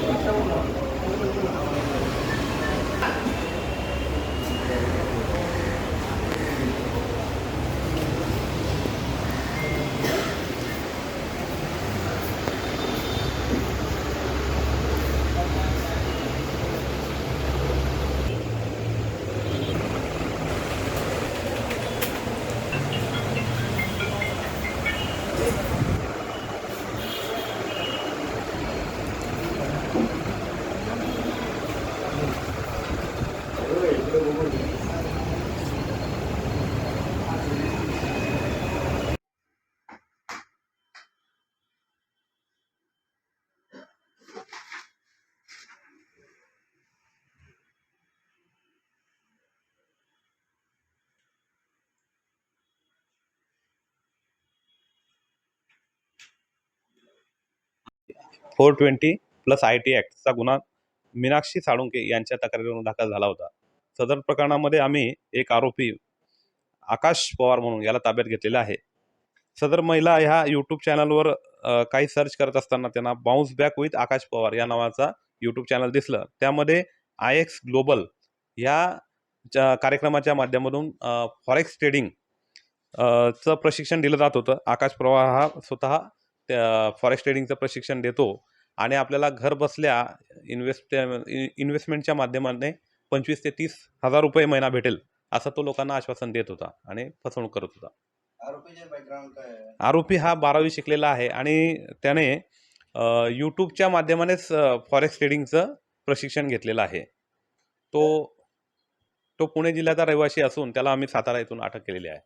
生活。four twenty plus I T ॲक्टचा गुन्हा मीनाक्षी साळुंके यांच्या तक्रारीवरून दाखल झाला होता. सदर प्रकरणामध्ये आम्ही एक आरोपी आकाश पवार म्हणून याला ताब्यात घेतलेला आहे. सदर महिला ह्या यूट्यूब चॅनलवर काही सर्च करत असताना त्यांना bounce back with Akash Pawar या नावाचा यूट्यूब चॅनल दिसलं. त्यामध्ये आय एक्स ग्लोबल ह्या च्या कार्यक्रमाच्या माध्यमातून फॉरेक्स ट्रेडिंग चं प्रशिक्षण दिलं जात होतं. आकाश पवार हा स्वतः त्या फॉरेक्स ट्रेडिंगचं प्रशिक्षण देतो आणि आपल्याला घर बसल्या इन्व्हेस्ट इन्व्हेस्टमेंटच्या माध्यमाने पंचवीस ते तीस हजार रुपये महिना भेटेल असं तो लोकांना आश्वासन देत होता आणि फसवणूक करत होता. आरोपी हा बारावी शिकलेला आहे आणि त्याने यूट्यूबच्या माध्यमानेच फॉरेक्स ट्रेडिंगचं प्रशिक्षण घेतलेलं आहे. तो तो पुणे जिल्ह्याचा रहिवासी असून त्याला आम्ही सातारा येथून अटक केलेली आहे.